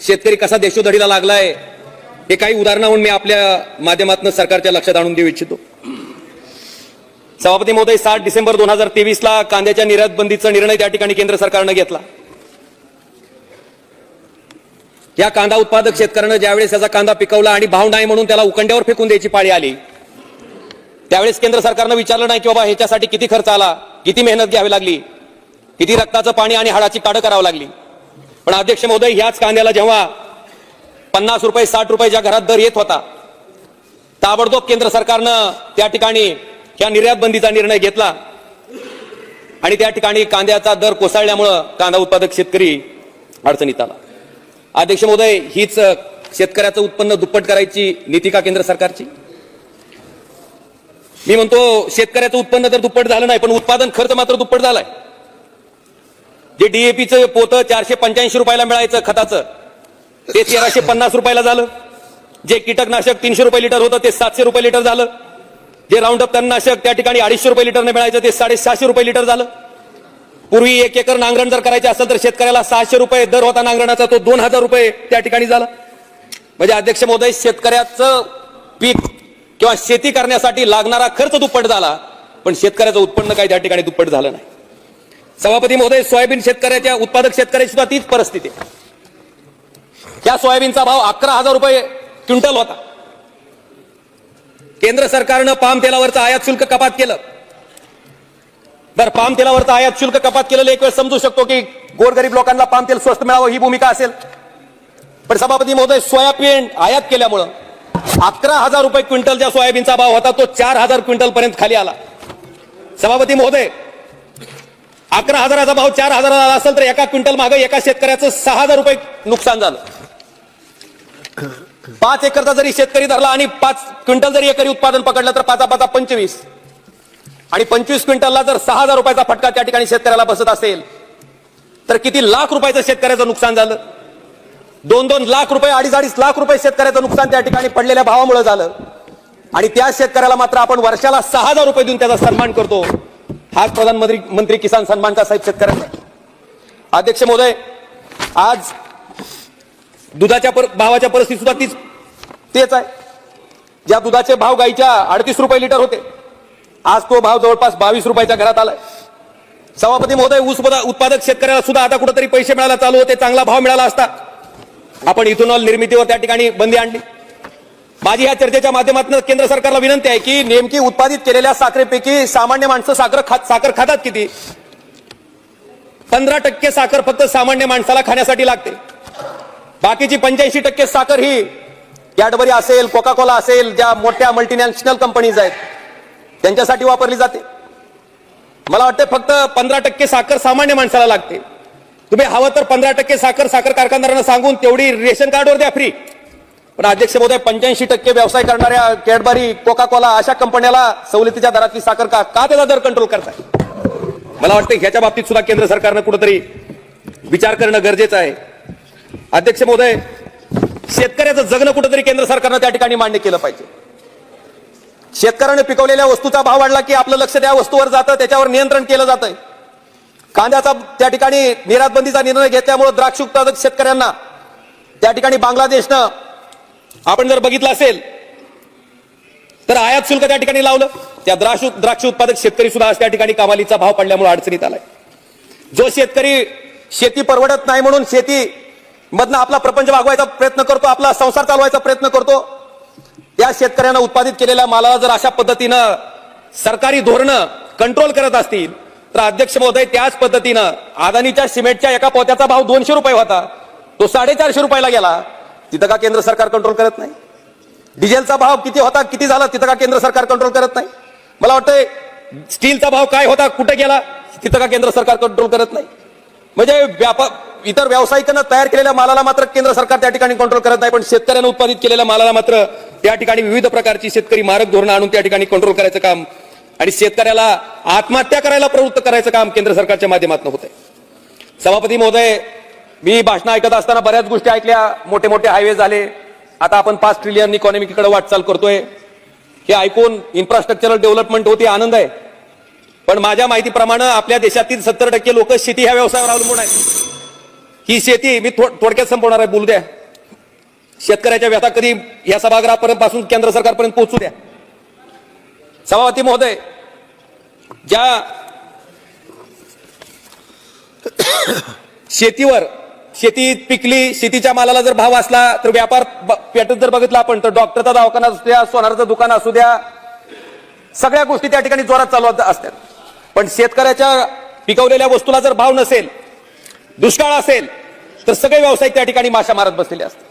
शेतकरी कसा देशोधडीला लागलाय हे काही उदाहरणाहून मी आपल्या माध्यमातून सरकारच्या लक्षात आणून देऊ इच्छितो. सभापती महोदय सात डिसेंबर दोन हजार तेवीस ला कांद्याच्या निर्यात बंदीचा निर्णय त्या ठिकाणी केंद्र सरकारनं घेतला. या कांदा उत्पादक शेतकऱ्यानं ज्यावेळेस त्याचा कांदा पिकवला आणि भाव नाही म्हणून त्याला उकंड्यावर फेकून द्यायची पाळी आली त्यावेळेस केंद्र सरकारनं विचारलं नाही की बाबा ह्याच्यासाठी किती खर्च आला किती मेहनत घ्यावी लागली किती रक्ताचं पाणी आणि हाडाची काढं करावं लागली. पण अध्यक्ष महोदय ह्याच कांद्याला जेव्हा पन्नास रुपये साठ रुपयाच्या घरात दर येत होता ताबडतोब केंद्र सरकारनं त्या ठिकाणी या निर्यात बंदीचा निर्णय घेतला. आणि त्या ठिकाणी कांद्याचा दर कोसळल्यामुळं कांदा उत्पादक शेतकरी अडचणीत आला. अध्यक्ष महोदय हीच शेतकऱ्याचं उत्पन्न दुप्पट करायची नीती का केंद्र सरकारची? मी म्हणतो शेतकऱ्याचं उत्पन्न तर दुप्पट झालं नाही पण उत्पादन खर्च मात्र दुप्पट झालाय. जे डीएपीचं पोतं चारशे पंच्याऐंशी रुपयाला मिळायचं खताचं ते तेराशे पन्नास रुपयाला झालं. जे कीटकनाशक तीनशे रुपये लिटर होतं ते सातशे रुपये लिटर झालं. जे राऊंड अप तणनाशक त्या ठिकाणी अडीचशे रुपये लिटरने मिळायचं ते साडेसहाशे रुपये लिटर झालं. पूर्वी एक एकर नांगरण जर करायचं असेल तर शेतकऱ्याला सहाशे रुपये दर होता नांगरणाचा तो दोन हजार रुपये त्या ठिकाणी झाला. म्हणजे अध्यक्ष महोदय शेतकऱ्याचं पीक किंवा शेती करण्यासाठी लागणारा खर्च दुप्पट झाला पण शेतकऱ्याचं उत्पन्न काही त्या ठिकाणी दुप्पट झालं नाही. सभापती महोदय सोयाबीन शेतकऱ्याच्या उत्पादक शेतकऱ्याची सुद्धा तीच परिस्थिती. या त्या सोयाबीनचा भाव अकरा हजार रुपये क्विंटल होता. केंद्र सरकारनं पाम तेलावरचं आयात शुल्क कपात केलं. बरं पाम तेलावरचं आयात शुल्क कपात केलेलं एक वेळ समजू शकतो की गोरगरीब लोकांना पाम तेल स्वस्त मिळावं ही भूमिका असेल. पण सभापती महोदय सोयाबीन आयात केल्यामुळं अकरा हजार रुपये क्विंटलच्या सोयाबीनचा भाव होता तो चार हजार क्विंटल पर्यंत खाली आला. सभापती महोदय अकरा हजाराचा भाव चार हजाराला झाला असेल तर एका क्विंटल मागे एका शेतकऱ्याचं सहा हजार रुपये नुकसान झालं. पाच एकरचा जरी शेतकरी धरला आणि पाच क्विंटल जरी एकरी उत्पादन पकडलं तर पाचा पाचा पंचवीस. आणि पंचवीस क्विंटलला जर सहा हजार रुपयाचा फटका त्या ठिकाणी शेतकऱ्याला बसत असेल तर किती लाख रुपयाचं शेतकऱ्याचं नुकसान झालं? दोन दोन लाख रुपये अडीच अडीच लाख रुपये शेतकऱ्याचं नुकसान त्या ठिकाणी पडलेल्या भावामुळे झालं. आणि त्या शेतकऱ्याला मात्र आपण वर्षाला सहा हजार रुपये देऊन त्याचा सन्मान करतो. हाच प्रधानमंत्री मंत्री किसान सन्मानचा साहेब शेतकऱ्यांना. अध्यक्ष महोदय आज दुधाच्या पर- भावाच्या परिस्थिती सुद्धा तीच तेच आहे. ज्या दुधाचे भाव गाईच्या अडतीस रुपये लिटर होते आज तो भाव जवळपास बावीस रुपयाच्या घरात आलाय. सभापती महोदय ऊस उत्पादक शेतकऱ्याला सुद्धा आता कुठेतरी पैसे मिळायला चालू होते चांगला भाव मिळाला असता. आपण इथेनॉल निर्मितीवर त्या ठिकाणी बंदी आणली. माझी या चर्चेच्या माध्यमातून केंद्र सरकारला विनंती आहे की नेमकी उत्पादित केलेल्या साखरेपैकी सामान्य माणसं साखर खात साखर खातात किती? पंधरा टक्के साखर फक्त सामान्य माणसाला खाण्यासाठी लागते. बाकीची पंच्याऐंशी टक्के साखर ही कॅडबरी असेल कोका कोला असेल ज्या मोठ्या मल्टीनॅशनल कंपनीज आहेत त्यांच्यासाठी वापरली जाते. मला वाटतं फक्त पंधरा टक्के साखर सामान्य माणसाला लागते. तुम्ही हवं तर पंधरा टक्के साखर साखर कारखानदारांना सांगून तेवढी रेशन कार्डवर द्या फ्री पण अध्यक्ष महोदय पंच्याऐंशी टक्के व्यवसाय करणाऱ्या कॅडबरी कोका कोला अशा कंपन्याला सवलतीच्या दरातली साखर का का त्याचा दर कंट्रोल करताय? मला वाटतं ह्याच्या बाबतीत सुद्धा केंद्र सरकारनं कुठेतरी विचार करणं गरजेचं आहे. अध्यक्ष महोदय शेतकऱ्याचं जगणं कुठेतरी केंद्र सरकारनं त्या ठिकाणी मान्य केलं पाहिजे. शेतकऱ्याने पिकवलेल्या वस्तूचा भाव वाढला की आपलं लक्ष त्या वस्तूवर जातं त्याच्यावर नियंत्रण केलं जातंय. कांद्याचा त्या ठिकाणी निर्यातबंदीचा निर्णय घेतल्यामुळे द्राक्ष उत्पादक शेतकऱ्यांना त्या ठिकाणी बांगलादेशनं आपण जर बघितलं असेल तर आयात शुल्क त्या ठिकाणी लावलं. त्या द्राक्ष द्राक्ष उत्पादक शेतकरी सुद्धा आज त्या ठिकाणी कमालीचा भाव पडल्यामुळे अडचणीत आलाय. जो शेतकरी शेती परवडत नाही म्हणून शेती मधनं आपला प्रपंच वागवायचा प्रयत्न करतो आपला संसार चालवायचा प्रयत्न करतो त्या शेतकऱ्यांना उत्पादित केलेल्या मालाला जर अशा पद्धतीनं सरकारी धोरणं कंट्रोल करत असतील तर अध्यक्ष महोदय त्याच पद्धतीनं अदानीच्या सिमेंटच्या एका पोत्याचा भाव दोनशे रुपये होता. तो साडेचारशे रुपयाला गेला. तिथं का केंद्र सरकार कंट्रोल करत नाही? डिझेलचा भाव किती होता किती झाला तिथं का केंद्र सरकार कंट्रोल करत नाही? मला वाटतंय स्टीलचा भाव काय होता कुठे गेला तिथं का केंद्र सरकार कंट्रोल करत नाही? म्हणजे व्यापार इतर व्यावसायिकांना तयार केलेल्या मालाला मात्र केंद्र सरकार त्या ठिकाणी कंट्रोल करत नाही पण शेतकऱ्यांना उत्पादित केलेल्या मालाला मात्र त्या ठिकाणी विविध प्रकारची शेतकरी मारक धोरणं आणून त्या ठिकाणी कंट्रोल करायचं काम आणि शेतकऱ्याला आत्महत्या करायला प्रवृत्त करायचं काम केंद्र सरकारच्या माध्यमातून होत आहे सभापती महोदय मी भाषण ऐकत असताना बऱ्याच गोष्टी ऐकल्या. मोठे मोठे हायवे झाले. आता आपण पाच ट्रिलियन इकॉनॉमीकडे वाटचाल करतोय. हे ऐकून इन्फ्रास्ट्रक्चरल डेव्हलपमेंट होती आनंद आहे. पण माझ्या माहितीप्रमाणे आपल्या देशातील सत्तर टक्के लोक शेती ह्या व्यवसायावर अवलंबून आहेत. ही शेती मी थो- थोडक्यात संपवणार आहे बोलू द्या. शेतकऱ्याच्या व्यथा कधी या सभागृहापर्यंत पासून केंद्र सरकारपर्यंत पोहोचू द्या. सभापती महोदय ज्या शेतीवर शेती पिकली शेतीच्या मालाला जर भाव असला तर व्यापार ब- जर बघितला आपण तर डॉक्टरचा दवाखाना असू द्या सोनाराचं दुकान असू द्या सगळ्या गोष्टी त्या ठिकाणी जोरात चालू असतात. पण शेतकऱ्याच्या पिकवलेल्या वस्तूला जर भाव नसेल दुष्काळ असेल तर सगळे व्यावसायिक त्या ठिकाणी माशा मारत बसलेले असतात.